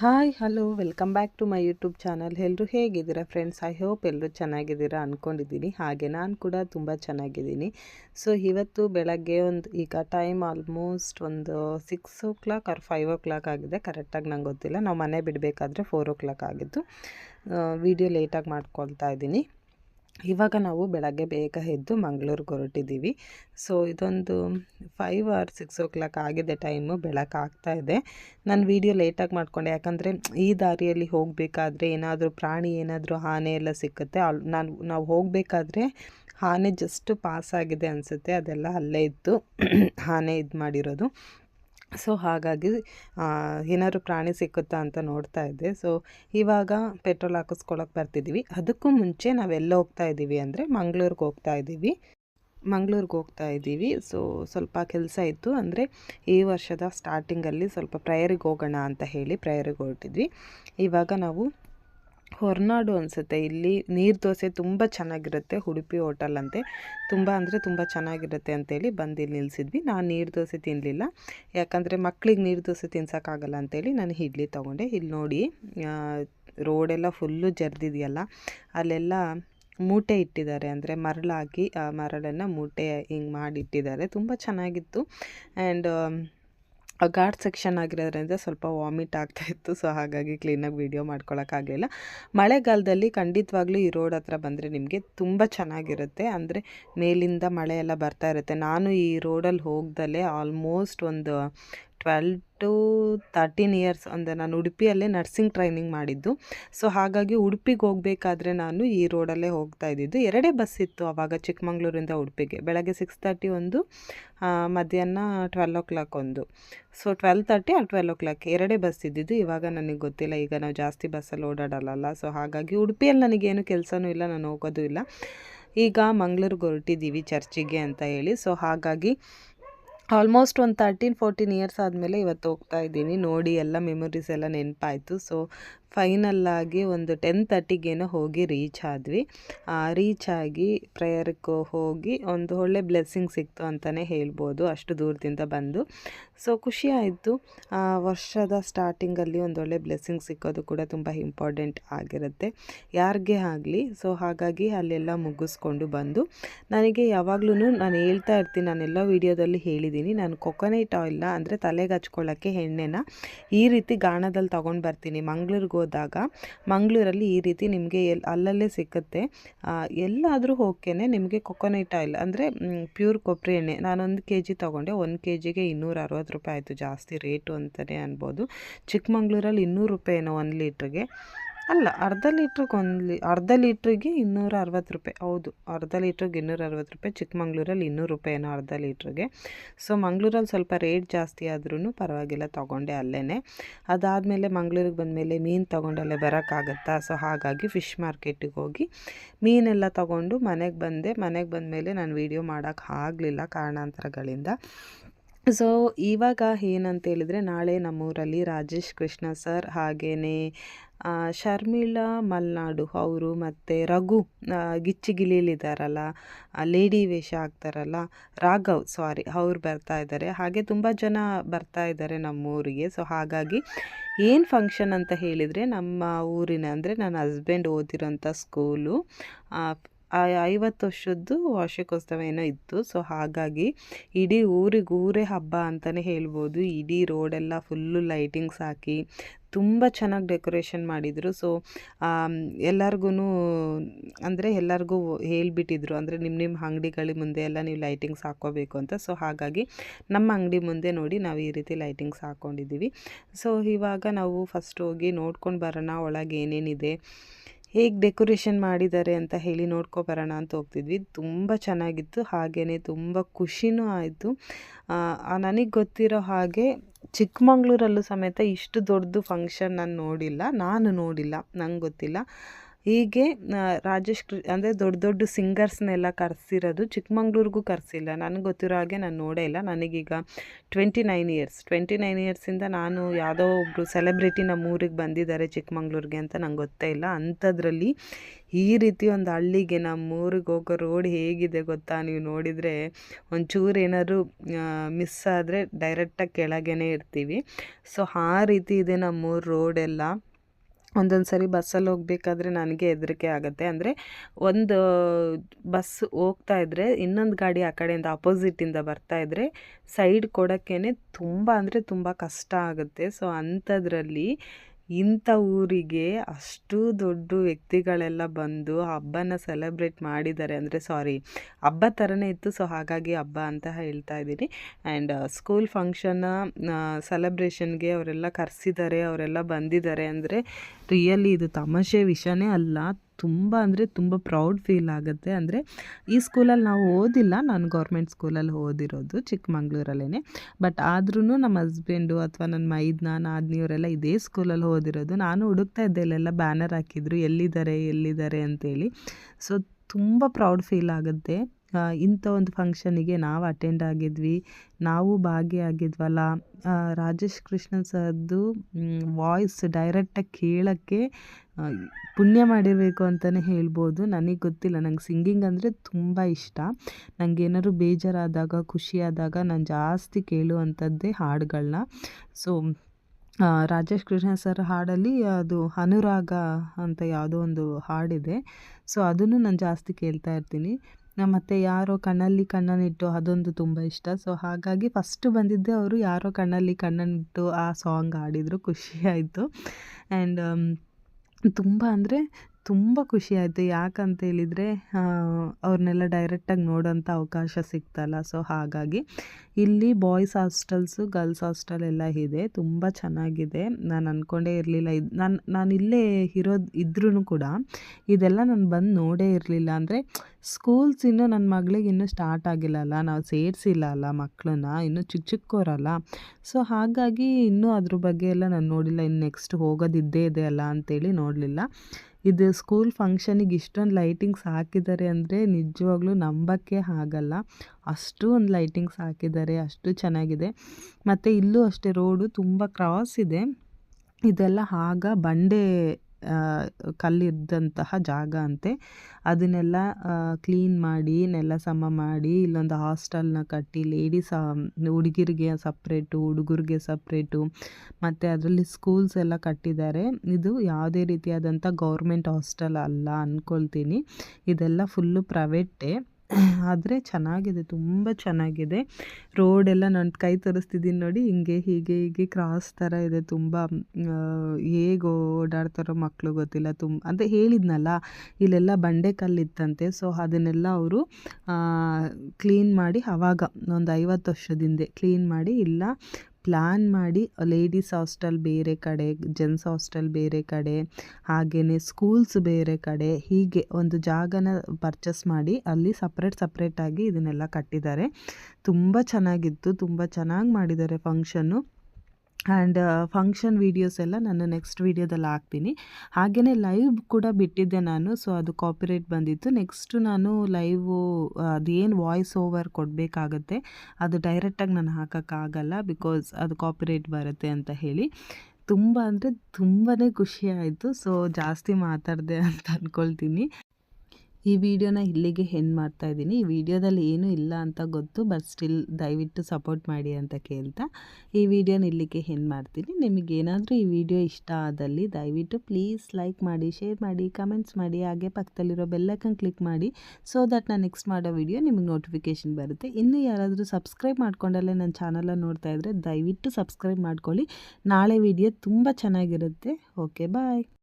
Hi, hello, welcome back to my YouTube channel. ಎಲ್ಲರೂ ಹೇಗಿದ್ದೀರಾ friends? I hope ಎಲ್ಲರೂ ಚೆನ್ನಾಗಿದ್ದೀರಾ ಅಂದ್ಕೊಂಡಿದ್ದೀನಿ ಹಾಗೆ ನಾನು ಕೂಡ ತುಂಬ ಚೆನ್ನಾಗಿದ್ದೀನಿ. ಸೊ, ಇವತ್ತು ಬೆಳಗ್ಗೆ ಒಂದು, ಈಗ ಟೈಮ್ ಆಲ್ಮೋಸ್ಟ್ ಒಂದು six o'clock or five o'clock ಆಗಿದೆ. ಕರೆಕ್ಟಾಗಿ ನಂಗೆ ಗೊತ್ತಿಲ್ಲ ನಾವು ಮನೆ ಬಿಡಬೇಕಾದ್ರೆ ಫೋರ್ ಓ ಕ್ಲಾಕ್ ಆಗಿತ್ತು ವಿಡಿಯೋ ಲೇಟಾಗಿ ಮಾಡ್ಕೊಳ್ತಾ ಇದ್ದೀನಿ. ಇವಾಗ ನಾವು ಬೆಳಗ್ಗೆ ಬೇಗ ಎದ್ದು ಮಂಗಳೂರಿಗೆ ಹೊರಟಿದ್ದೀವಿ. ಸೊ, ಇದೊಂದು five or six o'clock ಆಗಿದೆ ಟೈಮು ಬೆಳಕಾಗ್ತಾ ಇದೆ. ನಾನು ವೀಡಿಯೋ ಲೇಟಾಗಿ ಮಾಡಿಕೊಂಡೆ. ಯಾಕಂದರೆ ಈ ದಾರಿಯಲ್ಲಿ ಹೋಗಬೇಕಾದ್ರೆ ಏನಾದರೂ ಪ್ರಾಣಿ, ಏನಾದರೂ ಆನೆ ಎಲ್ಲ ಸಿಕ್ಕುತ್ತೆ. ನಾನು, ನಾವು ಹೋಗಬೇಕಾದ್ರೆ ಆನೆ ಜಸ್ಟ್ ಪಾಸ್ ಆಗಿದೆ ಅನಿಸುತ್ತೆ. ಅದೆಲ್ಲ ಅಲ್ಲೇ ಇತ್ತು ಆನೆ ಇದು ಮಾಡಿರೋದು. ಸೊ ಹಾಗಾಗಿ ಏನಾದ್ರು ಪ್ರಾಣಿ ಸಿಕ್ಕುತ್ತಾ ಅಂತ ನೋಡ್ತಾ ಇದ್ದೆ. ಸೊ ಇವಾಗ ಪೆಟ್ರೋಲ್ ಹಾಕಿಸ್ಕೊಳಕ್ಕೆ ಬರ್ತಿದ್ದೀವಿ ಅದಕ್ಕೂ ಮುಂಚೆ ನಾವೆಲ್ಲ ಹೋಗ್ತಾ ಇದ್ದೀವಿ ಅಂದರೆ ಮಂಗ್ಳೂರಿಗೆ ಹೋಗ್ತಾ ಇದ್ದೀವಿ ಮಂಗ್ಳೂರಿಗೆ ಹೋಗ್ತಾ ಇದ್ದೀವಿ ಸೊ ಸ್ವಲ್ಪ ಕೆಲಸ ಇತ್ತು ಅಂದರೆ ಈ ವರ್ಷದ ಸ್ಟಾರ್ಟಿಂಗಲ್ಲಿ ಸ್ವಲ್ಪ ಪ್ರಯರಿಗೆ ಹೋಗೋಣ ಅಂತ ಹೇಳಿ ಪ್ರಯರಿಗೆ ಹೊರಟಿದ್ವಿ. ಇವಾಗ ನಾವು ಹೊರನಾಡು ಅನಿಸುತ್ತೆ. ಇಲ್ಲಿ ನೀರು ದೋಸೆ ತುಂಬ ಚೆನ್ನಾಗಿರುತ್ತೆ. ಉಡುಪಿ ಹೋಟೆಲ್ ಅಂತೆ. ತುಂಬ ಅಂದರೆ ತುಂಬ ಚೆನ್ನಾಗಿರುತ್ತೆ ಅಂತೇಳಿ ಬಂದು ಇಲ್ಲಿ ನಿಲ್ಲಿಸಿದ್ವಿ ನಾನು ನೀರು ದೋಸೆ ತಿನ್ನಲಿಲ್ಲ ಯಾಕಂದರೆ ಮಕ್ಳಿಗೆ ನೀರು ದೋಸೆ ತಿನ್ಸೋಕ್ಕಾಗಲ್ಲ ಅಂತೇಳಿ ನಾನು ಇಡ್ಲಿ ತೊಗೊಂಡೆ. ಇಲ್ಲಿ ನೋಡಿ ರೋಡೆಲ್ಲ ಫುಲ್ಲು ಜರ್ದಿದೆಯಲ್ಲ. ಅಲ್ಲೆಲ್ಲ ಮೂಟೆ ಇಟ್ಟಿದ್ದಾರೆ. ಅಂದರೆ ಮರಳಾಗಿ, ಆ, ಮರಳನ್ನು ಮೂಟೆ ಹಿಂಗೆ ಮಾಡಿಟ್ಟಿದ್ದಾರೆ. ತುಂಬ ಚೆನ್ನಾಗಿತ್ತು. ಆ್ಯಂಡ್ ಘಾಟ್ ಸೆಕ್ಷನ್ ಆಗಿರೋದ್ರಿಂದ ಸ್ವಲ್ಪ ವಾಮಿಟ್ ಆಗ್ತಾಯಿತ್ತು ಸೊ ಹಾಗಾಗಿ ಕ್ಲೀನಾಗಿ ವೀಡಿಯೋ ಮಾಡ್ಕೊಳಕ್ಕಾಗಲಿಲ್ಲ ಮಳೆಗಾಲದಲ್ಲಿ ಖಂಡಿತವಾಗ್ಲೂ ಈ ರೋಡ್ ಹತ್ರ ಬಂದರೆ ನಿಮಗೆ ತುಂಬ ಚೆನ್ನಾಗಿರುತ್ತೆ. ಅಂದರೆ ಮೇಲಿಂದ ಮಳೆ ಎಲ್ಲ ಬರ್ತಾ ಇರುತ್ತೆ. ನಾನು ಈ ರೋಡಲ್ಲಿ ಹೋಗ್ದಲೇ ಆಲ್ಮೋಸ್ಟ್ ಒಂದು ಟ್ವೆಲ್ ಟು ತರ್ಟೀನ್ ಇಯರ್ಸ್ ಅಂದರೆ ನಾನು ಉಡುಪಿಯಲ್ಲೇ ನರ್ಸಿಂಗ್ ಟ್ರೈನಿಂಗ್ ಮಾಡಿದ್ದು. ಸೊ ಹಾಗಾಗಿ ಉಡುಪಿಗೆ ಹೋಗಬೇಕಾದ್ರೆ ನಾನು ಈ ರೋಡಲ್ಲೇ ಹೋಗ್ತಾ ಇದ್ದಿದ್ದು. ಎರಡೇ ಬಸ್ ಇತ್ತು ಆವಾಗ ಚಿಕ್ಕಮಂಗ್ಳೂರಿಂದ ಉಡುಪಿಗೆ. ಬೆಳಗ್ಗೆ ಸಿಕ್ಸ್ ತರ್ಟಿ ಒಂದು ಮಧ್ಯಾಹ್ನ ಟ್ವೆಲ್ ಓ ಕ್ಲಾಕ್ ಒಂದು. ಸೊ ಟ್ವೆಲ್ ತರ್ಟಿ ಆ ಟ್ವೆಲ್ ಓ ಕ್ಲಾಕ್ ಎರಡೇ ಬಸ್ ಇದ್ದಿದ್ದು. ಇವಾಗ ನನಗೆ ಗೊತ್ತಿಲ್ಲ. ಈಗ ನಾವು ಜಾಸ್ತಿ ಬಸ್ಸಲ್ಲಿ ಓಡಾಡಲ್ಲ ಸೊ ಹಾಗಾಗಿ ಉಡುಪಿಯಲ್ಲಿ ನನಗೇನು ಕೆಲಸನೂ ಇಲ್ಲ, ನಾನು ಹೋಗೋದು ಇಲ್ಲ. ಈಗ ಮಂಗ್ಳೂರಿಗೆ ಹೊರಟಿದ್ದೀವಿ ಚರ್ಚಿಗೆ ಅಂತ ಹೇಳಿ. ಸೊ ಹಾಗಾಗಿ ಆಲ್ಮೋಸ್ಟ್ ಒಂದು ತರ್ಟೀನ್ ಫೋರ್ಟೀನ್ ಇಯರ್ಸ್ ಆದಮೇಲೆ ಇವತ್ತು ಹೋಗ್ತಾ ಇದ್ದೀನಿ. ನೋಡಿ, ಎಲ್ಲ ಮೆಮೊರೀಸ್ ಎಲ್ಲ ನೆನಪಾಯಿತು. ಸೊ ಫೈನಲ್ಲಾಗಿ ಒಂದು ಟೆನ್ ತರ್ಟಿಗೇನೋ ಹೋಗಿ ರೀಚ್ ಆದ್ವಿ. ರೀಚ್ ಆಗಿ ಪ್ರೇಯರ್ಗೆ ಹೋಗಿ ಒಂದು ಒಳ್ಳೆ ಬ್ಲೆಸ್ಸಿಂಗ್ ಸಿಕ್ತು ಅಂತಲೇ ಹೇಳ್ಬೋದು. ಅಷ್ಟು ದೂರದಿಂದ ಬಂದು. ಸೊ ಆಯಿತು ವರ್ಷದ ಸ್ಟಾರ್ಟಿಂಗಲ್ಲಿ ಒಂದೊಳ್ಳೆ ಬ್ಲೆಸ್ಸಿಂಗ್ ಸಿಕ್ಕೋದು ಕೂಡ ತುಂಬ ಇಂಪಾರ್ಟೆಂಟ್ ಆಗಿರುತ್ತೆ. ಯಾರಿಗೆ ಆಗಲಿ ಸೊ ಹಾಗಾಗಿ ಅಲ್ಲೆಲ್ಲ ಮುಗಿಸ್ಕೊಂಡು ಬಂದು, ನನಗೆ ಯಾವಾಗಲೂ ನಾನು ಹೇಳ್ತಾ ಇರ್ತೀನಿ ನಾನೆಲ್ಲ ವೀಡಿಯೋದಲ್ಲಿ ಹೇಳಿದ್ದೀನಿ, ನಾನು ಕೊಕೊನೆಟ್ ಆಯಿಲ್ನ ಅಂದರೆ ತಲೆಗೆ ಹಚ್ಕೊಳ್ಳೋಕ್ಕೆ ಎಣ್ಣೆನ ಈ ರೀತಿ ಗಾಣದಲ್ಲಿ ತೊಗೊಂಡು ಬರ್ತೀನಿ. ಮಂಗ್ಳೂರಿಗೆ ಹೋದಾಗ, ಮಂಗಳೂರಲ್ಲಿ ಈ ರೀತಿ ನಿಮಗೆ ಎಲ್, ಅಲ್ಲಲ್ಲೇ ಸಿಕ್ಕುತ್ತೆ. ಎಲ್ಲಾದರೂ ಓಕೆನೇ ನಿಮಗೆ ಕೊಕೊನಟ್ ಆಯಿಲ್ ಅಂದರೆ ಪ್ಯೂರ್ ಕೊಬ್ಬರಿ ಎಣ್ಣೆ. ನಾನೊಂದು ಕೆ ಜಿ ತೊಗೊಂಡೆ, ಒಂದು ಕೆ ಜಿಗೆ ಇನ್ನೂರ ರೂಪಾಯಿ ಆಯಿತು ಜಾಸ್ತಿ ರೇಟು ಅಂತಲೇ ಅನ್ಬೋದು. ಚಿಕ್ಕಮಂಗ್ಳೂರಲ್ಲಿ ಇನ್ನೂರು ರೂಪಾಯಿ ಒಂದು ಲೀಟ್ರಿಗೆ. ಅಲ್ಲ, ಅರ್ಧ ಲೀಟ್ರಿಗೆ ಒಂದು ಲೀ, ಅರ್ಧ ಲೀಟ್ರಿಗೆ ಇನ್ನೂರ ಅರವತ್ತು ರೂಪಾಯಿ. ಹೌದು, ಅರ್ಧ ಲೀಟ್ರಿಗೆ ಇನ್ನೂರ ಅರವತ್ತು ರೂಪಾಯಿ, ಚಿಕ್ಕಮಂಗ್ಳೂರಲ್ಲಿ ಇನ್ನೂರು ರೂಪಾಯಿನೋ ಅರ್ಧ ಲೀಟ್ರಿಗೆ. ಸೊ, ಮಂಗ್ಳೂರಲ್ಲಿ ಸ್ವಲ್ಪ ರೇಟ್ ಜಾಸ್ತಿ ಆದ್ರೂ ಪರವಾಗಿಲ್ಲ, ತೊಗೊಂಡೆ ಅಲ್ಲೇ ಅದಾದಮೇಲೆ ಮಂಗ್ಳೂರಿಗೆ ಬಂದಮೇಲೆ ಮೀನು ತೊಗೊಂಡಲ್ಲೇ ಬರೋಕ್ಕಾಗತ್ತಾ? ಸೊ, ಹಾಗಾಗಿ ಫಿಶ್ ಮಾರ್ಕೆಟಿಗೆ ಹೋಗಿ ಮೀನೆಲ್ಲ ತೊಗೊಂಡು ಮನೆಗೆ ಬಂದೆ. ಮನೆಗೆ ಬಂದಮೇಲೆ ನಾನು ವೀಡಿಯೋ ಮಾಡೋಕ್ಕೆ ಆಗಲಿಲ್ಲ ಕಾರಣಾಂತರಗಳಿಂದ. ಸೊ ಇವಾಗ ಏನಂತ ಹೇಳಿದರೆ ನಾಳೆ ನಮ್ಮೂರಲ್ಲಿ ರಾಜೇಶ್ ಕೃಷ್ಣ ಸರ್ ಹಾಗೆಯೇ ಶರ್ಮಿಳಾ ಮಲ್ನಾಡು ಅವರು ಮತ್ತು ರಘು ಗಿಚ್ಚಿಗಿಲಿಲಿದ್ದಾರಲ್ಲ ಲೇಡಿ ವೇಷ ಆಗ್ತಾರಲ್ಲ ರಾಘವ್ ಸಾರಿ ಅವ್ರು ಬರ್ತಾ ಇದ್ದಾರೆ. ಹಾಗೆ ತುಂಬ ಜನ ಬರ್ತಾ ಇದ್ದಾರೆ ನಮ್ಮೂರಿಗೆ. ಸೊ ಹಾಗಾಗಿ ಏನು ಫಂಕ್ಷನ್ ಅಂತ ಹೇಳಿದರೆ ನಮ್ಮ ಊರಿನ, ಅಂದರೆ ನನ್ನ ಹಸ್ಬೆಂಡ್ ಓದಿರೋಂಥ ಸ್ಕೂಲು ಐವತ್ತು ವರ್ಷದ್ದು ವಾರ್ಷಿಕೋತ್ಸವ ಏನೋ ಇತ್ತು. ಸೊ, ಹಾಗಾಗಿ ಇಡೀ ಊರಿಗೆ ಊರೇ ಹಬ್ಬ ಅಂತಲೇ ಹೇಳ್ಬೋದು. ಇಡೀ ರೋಡೆಲ್ಲ ಫುಲ್ಲು ಲೈಟಿಂಗ್ಸ್ ಹಾಕಿ ತುಂಬ ಚೆನ್ನಾಗಿ ಡೆಕೋರೇಷನ್ ಮಾಡಿದರು. ಸೊ ಎಲ್ಲರಿಗೂ ಅಂದರೆ ಎಲ್ಲರಿಗೂ ಹೇಳಿಬಿಟ್ಟಿದ್ರು. ಅಂದರೆ ನಿಮ್ಮ ನಿಮ್ಮ ಅಂಗಡಿಗಳ ಮುಂದೆ ಎಲ್ಲ ನೀವು ಲೈಟಿಂಗ್ಸ್ ಹಾಕ್ಕೋಬೇಕು ಅಂತ. ಸೊ, ಹಾಗಾಗಿ ನಮ್ಮ ಅಂಗಡಿ ಮುಂದೆ ನೋಡಿ ನಾವು ಈ ರೀತಿ ಲೈಟಿಂಗ್ಸ್ ಹಾಕ್ಕೊಂಡಿದ್ದೀವಿ ಸೊ, ಇವಾಗ ನಾವು ಫಸ್ಟ್ ಹೋಗಿ ನೋಡ್ಕೊಂಡು ಬರೋಣ. ಒಳಗೆ ಏನೇನಿದೆ? ಹೇಗೆ ಡೆಕೋರೇಷನ್ ಮಾಡಿದ್ದಾರೆ ಅಂತ ಹೇಳಿ ನೋಡ್ಕೊಬರೋಣ ಅಂತ ಹೋಗ್ತಿದ್ವಿ. ತುಂಬ ಚೆನ್ನಾಗಿತ್ತು ಹಾಗೆಯೇ ತುಂಬ ಖುಷಿನೂ ಆಯಿತು. ನನಗೆ ಗೊತ್ತಿರೋ ಹಾಗೆ ಚಿಕ್ಕಮಂಗ್ಳೂರಲ್ಲೂ ಸಮೇತ ಇಷ್ಟು ದೊಡ್ಡದು ಫಂಕ್ಷನ್ ನಾನು ನೋಡಿಲ್ಲ. ನಾನು ನೋಡಿಲ್ಲ, ನಂಗೆ ಗೊತ್ತಿಲ್ಲ. ಹೀಗೆ ರಾಜೇಶ್ ಕೃ, ಅಂದರೆ ದೊಡ್ಡ ದೊಡ್ಡ ಸಿಂಗರ್ಸ್ನೆಲ್ಲ ಕರೆಸಿರೋದು ಚಿಕ್ಕಮಂಗ್ಳೂರಿಗೂ ಕರೆಸಿಲ್ಲ. ನನಗೆ ಗೊತ್ತಿರೋ ಹಾಗೆ ನಾನು ನೋಡೇ ಇಲ್ಲ. ನನಗೀಗ twenty nine years. Twenty nine ಇಯರ್ಸಿಂದ ನಾನು ಯಾವುದೋ ಒಬ್ಬರು ಸೆಲೆಬ್ರಿಟಿ ನಮ್ಮ ಊರಿಗೆ ಬಂದಿದ್ದಾರೆ ಚಿಕ್ಕಮಂಗ್ಳೂರಿಗೆ ಅಂತ ನಂಗೆ ಗೊತ್ತೇ ಇಲ್ಲ. ಅಂಥದ್ರಲ್ಲಿ ಈ ರೀತಿ ಒಂದು ಹಳ್ಳಿಗೆ ನಮ್ಮ ಊರಿಗೆ ಹೋಗೋ ರೋಡ್ ಹೇಗಿದೆ ಗೊತ್ತಾ? ನೀವು ನೋಡಿದರೆ ಒಂಚೂರು ಏನಾದ್ರು ಮಿಸ್ ಆದರೆ ಡೈರೆಕ್ಟಾಗಿ ಕೆಳಗೇ ಇರ್ತೀವಿ. ಸೊ ಆ ರೀತಿ ಇದೆ ನಮ್ಮೂರು ರೋಡೆಲ್ಲ. ಒಂದೊಂದು ಸರಿ ಬಸ್ಸಲ್ಲಿ ಹೋಗ್ಬೇಕಾದ್ರೆ ನನಗೆ ಹೆದರಿಕೆ ಆಗುತ್ತೆ. ಅಂದರೆ ಒಂದು ಬಸ್ ಹೋಗ್ತಾ ಇದ್ದರೆ ಇನ್ನೊಂದು ಗಾಡಿ ಆ ಕಡೆಯಿಂದ ಅಪೋಸಿಟಿಂದ ಬರ್ತಾ ಇದ್ದರೆ ಸೈಡ್ ಕೊಡೋಕ್ಕೇ ತುಂಬ ಅಂದರೆ ತುಂಬ ಕಷ್ಟ ಆಗುತ್ತೆ. ಸೊ ಅಂಥದ್ರಲ್ಲಿ ಇಂಥ ಊರಿಗೆ ಅಷ್ಟು ದೊಡ್ಡ ವ್ಯಕ್ತಿಗಳೆಲ್ಲ ಬಂದು ಹಬ್ಬನ ಸೆಲೆಬ್ರೇಟ್ ಮಾಡಿದ್ದಾರೆ ಅಂದರೆ ಸಾರಿ ಹಬ್ಬ ಥರನೇ ಇತ್ತು. ಸೊ ಹಾಗಾಗಿ ಹಬ್ಬ ಅಂತ ಹೇಳ್ತಾ ಇದ್ದೀನಿ. ಆ್ಯಂಡ್ ಸ್ಕೂಲ್ ಫಂಕ್ಷನ್ನ ಸೆಲೆಬ್ರೇಷನ್ಗೆ ಅವರೆಲ್ಲ ಕರೆಸಿದ್ದಾರೆ, ಅವರೆಲ್ಲ ಬಂದಿದ್ದಾರೆ ಅಂದರೆ ರಿಯಲಿ ಇದು ತಮಾಷೆ ವಿಷಯನೇ ಅಲ್ಲ. ತುಂಬ ಅಂದರೆ ತುಂಬ ಪ್ರೌಡ್ ಫೀಲ್ ಆಗುತ್ತೆ. ಅಂದರೆ ಈ ಸ್ಕೂಲಲ್ಲಿ ನಾವು ಓದಿಲ್ಲ. ನಾನು ಗೌರ್ಮೆಂಟ್ ಸ್ಕೂಲಲ್ಲಿ ಓದಿರೋದು ಚಿಕ್ಕಮಂಗ್ಳೂರಲ್ಲೇ ಬಟ್ ಆದ್ರೂ ನಮ್ಮ ಹಸ್ಬೆಂಡು ಅಥವಾ ನನ್ನ ಮೈದ್ನ ನಾದ್ನಿಯವರೆಲ್ಲ ಇದೇ ಸ್ಕೂಲಲ್ಲಿ ಓದಿರೋದು. ನಾನು ಹುಡುಕ್ತಾ ಇದ್ದೆ, ಇಲ್ಲೆಲ್ಲ ಬ್ಯಾನರ್ ಹಾಕಿದ್ರು. ಎಲ್ಲಿದ್ದಾರೆ ಎಲ್ಲಿದ್ದಾರೆ ಅಂತೇಳಿ. ಸೊ ತುಂಬ ಪ್ರೌಡ್ ಫೀಲ್ ಆಗುತ್ತೆ. ಇಂಥ ಒಂದು ಫಂಕ್ಷನಿಗೆ ನಾವು ಅಟೆಂಡ್ ಆಗಿದ್ವಿ. ನಾವು ಭಾಗಿಯಾಗಿದ್ವಲ್ಲ. ರಾಜೇಶ್ ಕೃಷ್ಣನ್ ಸರ್ದು ವಾಯ್ಸ್ ಡೈರೆಕ್ಟಾಗಿ ಕೇಳೋಕ್ಕೆ ಪುಣ್ಯ ಮಾಡಿರಬೇಕು ಅಂತಲೇ ಹೇಳ್ಬೋದು. ನನಗೆ ಗೊತ್ತಿಲ್ಲ. ನಂಗೆ ಸಿಂಗಿಂಗ್ ಅಂದರೆ ತುಂಬ ಇಷ್ಟ. ನನಗೆ ಏನಾದ್ರು ಬೇಜಾರಾದಾಗ, ಖುಷಿಯಾದಾಗ ನಾನು ಜಾಸ್ತಿ ಕೇಳುವಂಥದ್ದೇ ಹಾಡುಗಳನ್ನ ಸೊ ರಾಜೇಶ್ ಕೃಷ್ಣ ಸರ್ ಹಾಡಲ್ಲಿ ಅದು ಅನುರಾಗ ಅಂತ ಯಾವುದೋ ಒಂದು ಹಾಡಿದೆ. ಸೊ ಅದನ್ನು ನಾನು ಜಾಸ್ತಿ ಕೇಳ್ತಾ ಇರ್ತೀನಿ. ಮತ್ತು ಯಾರೋ ಕಣ್ಣಲ್ಲಿ ಕಣ್ಣನಿಟ್ಟು ಅದೊಂದು ತುಂಬ ಇಷ್ಟ. ಸೊ ಹಾಗಾಗಿ ಫಸ್ಟ್ ಬಂದಿದ್ದೆ ಅವರು ಯಾರೋ ಕಣ್ಣಲ್ಲಿ ಕಣ್ಣನಿಟ್ಟು ಆ ಸಾಂಗ್ ಹಾಡಿದರು ಖುಷಿಯಾಯಿತು ಆ್ಯಂಡ್ ತುಂಬ ಅಂದರೆ ತುಂಬ ಖುಷಿ ಆಯಿತು. ಯಾಕಂತ ಹೇಳಿದರೆ ಅವ್ರನ್ನೆಲ್ಲ ಡೈರೆಕ್ಟಾಗಿ ನೋಡೋಂಥ ಅವಕಾಶ ಸಿಗ್ತಲ್ಲ. ಸೊ ಹಾಗಾಗಿ ಇಲ್ಲಿ ಬಾಯ್ಸ್ ಹಾಸ್ಟೆಲ್ಸು ಗರ್ಲ್ಸ್ ಹಾಸ್ಟೆಲ್ ಎಲ್ಲ ಇದೆ. ತುಂಬ ಚೆನ್ನಾಗಿದೆ. ನಾನು ಅಂದ್ಕೊಂಡೇ ಇರಲಿಲ್ಲ. ಇದು, ನಾನು ನಾನು ಇಲ್ಲೇ ಇರೋದು ಇದ್ರೂ ಕೂಡ ಇದೆಲ್ಲ ನಾನು ಬಂದು ನೋಡೇ ಇರಲಿಲ್ಲ. ಅಂದರೆ ಸ್ಕೂಲ್ಸ್ ಇನ್ನೂ ನನ್ನ ಮಗಳಿಗೆ ಇನ್ನೂ ಸ್ಟಾರ್ಟ್ ಆಗಿಲ್ಲಲ್ಲ ನಾವು ಸೇರಿಸಿಲ್ಲ ಅಲ್ಲ ಮಕ್ಕಳನ್ನ ಇನ್ನೂ ಚಿಕ್ಕ ಚಿಕ್ಕವರಲ್ಲ ಸೊ ಹಾಗಾಗಿ ಇನ್ನೂ ಅದ್ರ ಬಗ್ಗೆ ಎಲ್ಲ ನಾನು ನೋಡಿಲ್ಲ. ಇನ್ನು ನೆಕ್ಸ್ಟ್ ಹೋಗೋದಿದ್ದೇ ಇದೆ ಅಲ್ಲ ಅಂತೇಳಿ ನೋಡಲಿಲ್ಲ. ಇದು ಸ್ಕೂಲ್ ಫಂಕ್ಷನಿಗೆ ಇಷ್ಟೊಂದು ಲೈಟಿಂಗ್ಸ್ ಹಾಕಿದ್ದಾರೆ ಅಂದರೆ ನಿಜವಾಗ್ಲೂ ನಂಬಕ್ಕೆ ಆಗಲ್ಲ. ಅಷ್ಟು ಒಂದು ಲೈಟಿಂಗ್ಸ್ ಹಾಕಿದ್ದಾರೆ, ಅಷ್ಟು ಚೆನ್ನಾಗಿದೆ. ಮತ್ತು ಇಲ್ಲೂ ಅಷ್ಟೇ ರೋಡು ತುಂಬ ಕ್ರಾಸ್ ಇದೆ. ಇದೆಲ್ಲ ಆಗ ಬಂಡೆ ಕಲ್ಲಿದ್ದಂತಹ ಜಾಗ ಅಂತೆ. ಅದನ್ನೆಲ್ಲ ಕ್ಲೀನ್ ಮಾಡಿ, ನೆಲ ಸಮ ಮಾಡಿ, ಇಲ್ಲೊಂದು ಹಾಸ್ಟೆಲ್ನ ಕಟ್ಟಿ ಲೇಡೀಸ್ ಹುಡುಗಿರಿಗೆ ಸಪ್ರೇಟು ಹುಡುಗರಿಗೆ ಸಪ್ರೇಟು ಮತ್ತು ಅದರಲ್ಲಿ ಸ್ಕೂಲ್ಸ್ ಎಲ್ಲ ಕಟ್ಟಿದ್ದಾರೆ. ಇದು ಯಾವುದೇ ರೀತಿಯಾದಂಥ ಗೌರ್ಮೆಂಟ್ ಹಾಸ್ಟೆಲ್ ಅಲ್ಲ ಅಂದ್ಕೊಳ್ತೀನಿ ಇದೆಲ್ಲ ಫುಲ್ಲು ಪ್ರೈವೇಟೇ ಆದರೆ ಚೆನ್ನಾಗಿದೆ, ತುಂಬ ಚೆನ್ನಾಗಿದೆ. ರೋಡೆಲ್ಲ ನಾನು ಕೈ ತೋರಿಸ್ತಿದ್ದೀನಿ ನೋಡಿ, ಹಿಂಗೆ ಹೀಗೆ ಹೀಗೆ ಕ್ರಾಸ್ ಥರ ಇದೆ, ತುಂಬ ಹೇಗೆ ಓಡಾಡ್ತಾರೋ ಮಕ್ಕಳು ಗೊತ್ತಿಲ್ಲ ತುಂಬ ಅಂತ ಹೇಳಿದ್ನಲ್ಲ, ಇಲ್ಲೆಲ್ಲ ಬಂಡೆ ಕಲ್ಲಿತ್ತಂತೆ ಸೊ ಅದನ್ನೆಲ್ಲ ಅವರು ಕ್ಲೀನ್ ಮಾಡಿ ಆವಾಗ ಒಂದು ಐವತ್ತು ವರ್ಷದಿಂದೆ ಕ್ಲೀನ್ ಮಾಡಿ, ಇಲ್ಲ ಪ್ಲ್ಯಾನ್ ಮಾಡಿ, ಲೇಡೀಸ್ ಹಾಸ್ಟೆಲ್ ಬೇರೆ ಕಡೆ, ಜೆಂಟ್ಸ್ ಹಾಸ್ಟೆಲ್ ಬೇರೆ ಕಡೆ ಹಾಗೆಯೇ ಸ್ಕೂಲ್ಸ್ ಬೇರೆ ಕಡೆ, ಹೀಗೆ ಒಂದು ಜಾಗನ ಪರ್ಚೇಸ್ ಮಾಡಿ ಅಲ್ಲಿ ಸಪ್ರೇಟ್ ಸಪ್ರೇಟಾಗಿ ಇದನ್ನೆಲ್ಲ ಕಟ್ಟಿದ್ದಾರೆ. ತುಂಬ ಚೆನ್ನಾಗಿತ್ತು, ತುಂಬ ಚೆನ್ನಾಗಿ ಮಾಡಿದ್ದಾರೆ ಫಂಕ್ಷನ್ನು ಆ್ಯಂಡ್ ಫಂಕ್ಷನ್ ವೀಡಿಯೋಸ್ ಎಲ್ಲ ನಾನು ನೆಕ್ಸ್ಟ್ ವೀಡಿಯೋದಲ್ಲಿ ಹಾಕ್ತೀನಿ. ಹಾಗೆಯೇ ಲೈವ್ ಕೂಡ ಬಿಟ್ಟಿದ್ದೆ ನಾನು ಸೊ ಅದು ಕಾಪಿರೈಟ್ ಬಂದಿತ್ತು. ನೆಕ್ಸ್ಟು ನಾನು ಲೈವು ಅದೇನು ವಾಯ್ಸ್ ಓವರ್ ಕೊಡಬೇಕಾಗತ್ತೆ, ಅದು ಡೈರೆಕ್ಟಾಗಿ ನಾನು ಹಾಕೋಕ್ಕಾಗಲ್ಲ ಬಿಕಾಸ್ ಅದು ಕಾಪಿರೇಟ್ ಬರುತ್ತೆ ಅಂತ ಹೇಳಿ. ತುಂಬ ಅಂದರೆ ತುಂಬಾ ಖುಷಿ ಆಯಿತು ಸೊ ಜಾಸ್ತಿ ಮಾತಾಡಿದೆ ಅಂತ ಅಂದ್ಕೊಳ್ತೀನಿ ಈ ವಿಡಿಯೋನ ಇಲ್ಲಿಗೆ ಹೆಣ್ಣು ಮಾಡ್ತಾ ಇದ್ದೀನಿ. ಈ ವಿಡಿಯೋದಲ್ಲಿ ಏನೂ ಇಲ್ಲ ಅಂತ ಗೊತ್ತು ಬಟ್ ಸ್ಟಿಲ್ ದಯವಿಟ್ಟು ಸಪೋರ್ಟ್ ಮಾಡಿ ಅಂತ ಕೇಳ್ತಾ, ಈ ವಿಡಿಯೋನ ಇಲ್ಲಿಗೆ ಹೆಣ್ಣು ಮಾಡ್ತೀನಿ. ನಿಮಗೆ ಏನಾದರೂ ಈ ವಿಡಿಯೋ ಇಷ್ಟ ಆದಲ್ಲಿ ದಯವಿಟ್ಟು ಪ್ಲೀಸ್ ಲೈಕ್ ಮಾಡಿ ಶೇರ್ ಮಾಡಿ ಕಮೆಂಟ್ಸ್ ಮಾಡಿ, ಹಾಗೆ ಪಕ್ಕದಲ್ಲಿರೋ ಬೆಲ್ಲೈಕನ್ ಕ್ಲಿಕ್ ಮಾಡಿ ಸೊ ದಟ್ ನಾನು ನೆಕ್ಸ್ಟ್ ಮಾಡೋ ವಿಡಿಯೋ ನಿಮಗೆ ನೋಟಿಫಿಕೇಷನ್ ಬರುತ್ತೆ. ಇನ್ನು ಯಾರಾದರೂ ಸಬ್ಸ್ಕ್ರೈಬ್ ಮಾಡ್ಕೊಂಡಲ್ಲೇ ನನ್ನ ಚಾನಲನ್ನು ನೋಡ್ತಾ ಇದ್ದರೆ ದಯವಿಟ್ಟು ಸಬ್ಸ್ಕ್ರೈಬ್ ಮಾಡ್ಕೊಳ್ಳಿ. ನಾಳೆ ವಿಡಿಯೋ ತುಂಬ ಚೆನ್ನಾಗಿರುತ್ತೆ. Okay bye